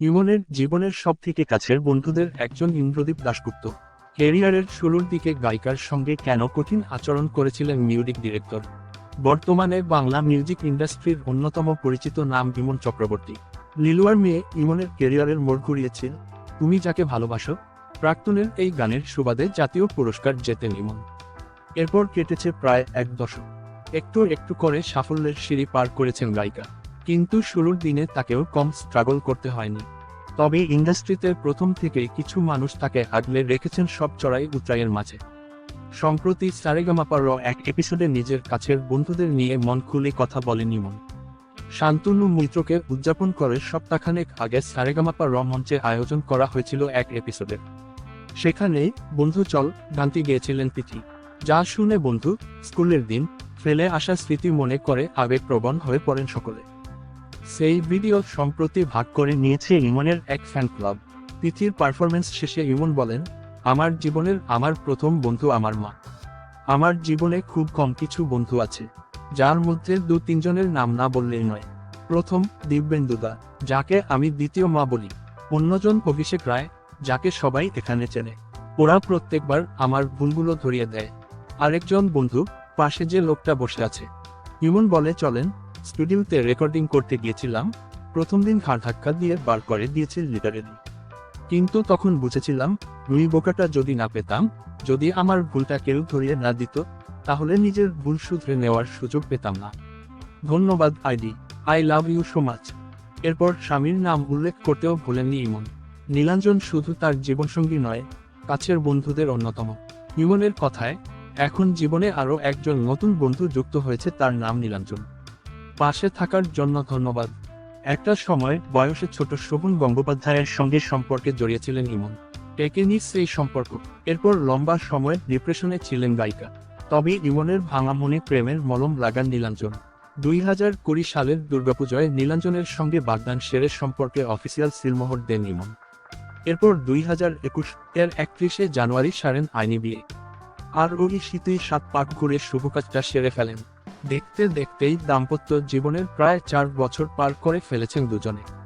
ইমনের জীবনের সব থেকে কাছের বন্ধুদের একজন ইন্দ্রদীপ দাশগুপ্ত। ক্যারিয়ারের শুরুর দিকে গায়িকার সঙ্গে কেন কঠিন আচরণ করেছিলেন মিউজিক ডিরেক্টর। বর্তমানে বাংলা মিউজিক ইন্ডাস্ট্রির অন্যতম পরিচিত নাম ইমন চক্রবর্তী। লিলুয়ার মেয়ে ইমনের ক্যারিয়ারের মোড় ঘুরিয়েছেন। তুমি যাকে ভালোবাসো, প্রাক্তনের এই গানের সুবাদে জাতীয় পুরস্কার জেতেন ইমন। এরপর কেটেছে প্রায় এক দশক। একটু একটু করে সাফল্যের সিঁড়ি পার করেছেন গায়িকা। কিন্তু শুরুর দিনে তাকেও কম স্ট্রাগল করতে হয়নি। তবে ইন্ডাস্ট্রিতে প্রথম থেকেই কিছু মানুষ তাকে আগলে রেখেছেন সব চড়াই উতরাইয়ের মাঝে। সম্প্রতি সারেগামাপার এক এপিসোডে নিজের কাছের বন্ধুদের নিয়ে মন খুলে কথা বলেন ইমন। শান্তনু মৈত্রকে উদযাপন করে সপ্তাহখানেক আগে সারেগামাপা র মঞ্চে আয়োজন করা হয়েছিল এক এপিসোডে সেখানে বন্ধু চল গানটি গেয়েছিলেন তিথি। যা শুনে বন্ধু, স্কুলের দিন, ফেলে আসা স্মৃতি মনে করে আবেগপ্রবণ হয়ে পড়েন সকলে। সেই ভিডিও সম্প্রতি ভাগ করে নিয়েছে ইমনের এক ফ্যান ক্লাব তিথির পারফরমেন্স শেষে ইমন বলেন, আমার জীবনের আমার প্রথম বন্ধু আমার মা। আমার জীবনে খুব কম কিছু বন্ধু আছে, যার মধ্যে দু তিনজনের নাম না বললেই নয়। প্রথম দিব্যেন্দুদা, যাকে আমি দ্বিতীয় মা বলি। অন্যজন অভিষেক রায়, যাকে সবাই এখানে চেনে। ওরা প্রত্যেকবার আমার ভুলগুলো ধরিয়ে দেয়। আরেকজন বন্ধু, পাশে যে লোকটা বসে আছে। ইমন বলে, চলেন স্টুডিওতে রেকর্ডিং করতে গিয়েছিলাম, প্রথম দিন ঘাড় ধাক্কা দিয়ে বার করে দিয়েছে লিটারেলি কিন্তু তখন বুঝেছিলাম, রুই বোকাটা যদি না পেতাম, যদি আমার ভুলটা কেউ ধরিয়ে না দিত, তাহলে নিজের ভুল শুধরে নেওয়ার সুযোগ পেতাম না। ধন্যবাদ, ID. I love you so much. এরপর স্বামীর নাম উল্লেখ করতেও ভুলেননি ইমন। নীলাঞ্জন শুধু তার জীবনসঙ্গী নয়, কাছের বন্ধুদের অন্যতম। ইমনের কথায়, এখন জীবনে আরও একজন নতুন বন্ধু যুক্ত হয়েছে তার নাম নীলাঞ্জন। পাশে থাকার জন্য ধন্যবাদ। একটা সময় বয়সে ছোট শোভন গঙ্গোপাধ্যায়ের সঙ্গে সম্পর্কে জড়িয়েছিলেন ইমন। টেকেনি সেই সম্পর্ক। এরপর লম্বা সময় ডিপ্রেশনে ছিলেন গায়িকা। তবে ইমনের ভাঙা মনে প্রেমের মলম লাগান নীলাঞ্জন। দুই হাজার কুড়ি সালের দুর্গাপুজোয় নীলাঞ্জনের সঙ্গে বাগদান সেরের সম্পর্কে অফিসিয়াল সিলমোহর দেন ইমন। এরপর দুই হাজার একুশ এর একত্রিশে জানুয়ারি সারেন আইনি বিয়ে। আর ওই শীতেই সাত পাক ঘুরে শুভ কাজটা সেরে ফেলেন। দেখতে দেখতেই দাম্পত্য জীবনের প্রায় চার বছর পার করে ফেলেছেন দুজনে।